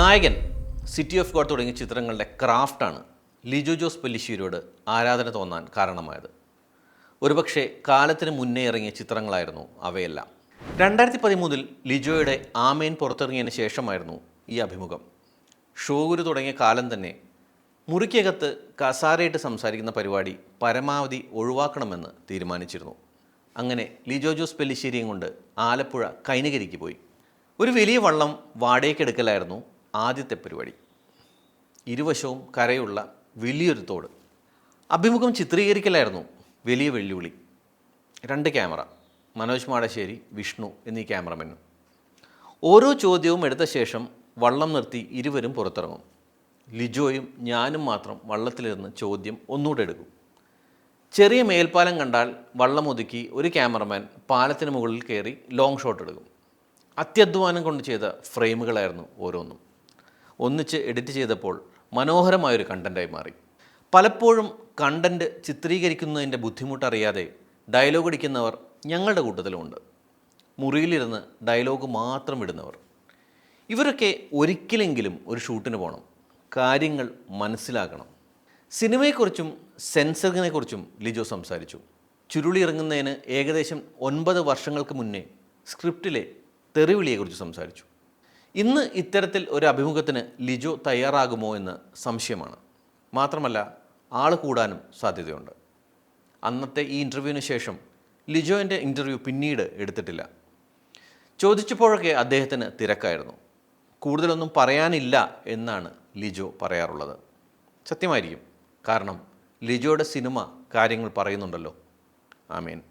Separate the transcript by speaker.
Speaker 1: നായകൻ city of God തുടങ്ങിയ ചിത്രങ്ങളുടെ ക്രാഫ്റ്റാണ് ലിജോ ജോസ് പെല്ലിശ്ശേരിയോട് ആരാധന തോന്നാൻ കാരണമായത്. ഒരുപക്ഷെ കാലത്തിന് മുന്നേ ഇറങ്ങിയ ചിത്രങ്ങളായിരുന്നു അവയെല്ലാം. രണ്ടായിരത്തി പതിമൂന്നിൽ ലിജോയുടെ ആമേൻ പുറത്തിറങ്ങിയതിന് ശേഷമായിരുന്നു ഈ അഭിമുഖം. ഷോഗുരു തുടങ്ങിയ കാലം തന്നെ മുറിക്കകത്ത് കസാരയിട്ട് സംസാരിക്കുന്ന പരിപാടി പരമാവധി ഒഴിവാക്കണമെന്ന് തീരുമാനിച്ചിരുന്നു. അങ്ങനെ ലിജോ ജോസ് പെല്ലിശ്ശേരിയും കൊണ്ട് ആലപ്പുഴ കൈനകരിക്ക് പോയി. ഒരു വലിയ വള്ളം വാടകയ്ക്കെടുക്കലായിരുന്നു ആദ്യത്തെ പരിപാടി. ഇരുവശവും കരയുള്ള വലിയൊരു തോട്. അഭിമുഖം ചിത്രീകരിക്കലായിരുന്നു വലിയ വെല്ലുവിളി. രണ്ട് ക്യാമറ മനോജ് മാടശ്ശേരി വിഷ്ണു എന്നീ ക്യാമറമെന്നും ഓരോ ചോദ്യവും എടുത്ത ശേഷം വള്ളം നിർത്തി ഇരുവരും പുറത്തിറങ്ങും. ലിജോയും ഞാനും മാത്രം വള്ളത്തിലിരുന്ന് ചോദ്യം ഒന്നുകൂടെ എടുക്കും. ചെറിയ മേൽപ്പാലം കണ്ടാൽ വള്ളം ഒതുക്കി ഒരു ക്യാമറമാൻ പാലത്തിന് മുകളിൽ കയറി ലോങ് ഷോട്ട് എടുക്കും. അത്യധ്വാനം കൊണ്ട് ചെയ്ത ഫ്രെയിമുകളായിരുന്നു ഓരോന്നും. ഒന്നിച്ച് എഡിറ്റ് ചെയ്തപ്പോൾ മനോഹരമായൊരു കണ്ടന്റായി മാറി. പലപ്പോഴും കണ്ടന്റ് ചിത്രീകരിക്കുന്നതിന്റെ ബുദ്ധിമുട്ടറിയാതെ ഡയലോഗ് അടിക്കുന്നവർ ഞങ്ങളുടെ കൂട്ടത്തിലുമുണ്ട്. മുറിയിലിരുന്ന് ഡയലോഗ് മാത്രം ഇടുന്നവർ ഇവരൊക്കെ ഒരിക്കലെങ്കിലും ഒരു ഷൂട്ടിന് പോകണം. കാര്യങ്ങൾ മനസ്സിലാക്കണം. സിനിമയെക്കുറിച്ചും സെൻസറിനെക്കുറിച്ചും ലിജോ സംസാരിച്ചു. ചുരുളി ഇറങ്ങുന്നതിന് ഏകദേശം ഒൻപത് വർഷങ്ങൾക്ക് മുന്നേ സ്ക്രിപ്റ്റിലെ തെറിവിളിയെക്കുറിച്ച് സംസാരിച്ചു. ഇന്ന് ഇത്തരത്തിൽ ഒരു അഭിമുഖത്തിന് ലിജോ തയ്യാറാകുമോ എന്ന് സംശയമാണ്. മാത്രമല്ല ആൾ കൂടാനും സാധ്യതയുണ്ട്. അന്നത്തെ ഈ ഇന്റർവ്യൂവിന് ശേഷം ലിജോന്റെ ഇന്റർവ്യൂ പിന്നീട് എടുത്തിട്ടില്ല. ചോദിച്ചപ്പോഴൊക്കെ അദ്ദേഹത്തിന് തിരക്കായിരുന്നു. കൂടുതലൊന്നും പറയാനില്ല എന്നാണ് ലിജോ പറയാറുള്ളത്. സത്യമായിരിക്കും. കാരണം ലിജോയുടെ സിനിമ കാര്യങ്ങൾ പറയുന്നുണ്ടല്ലോ. ആമീൻ.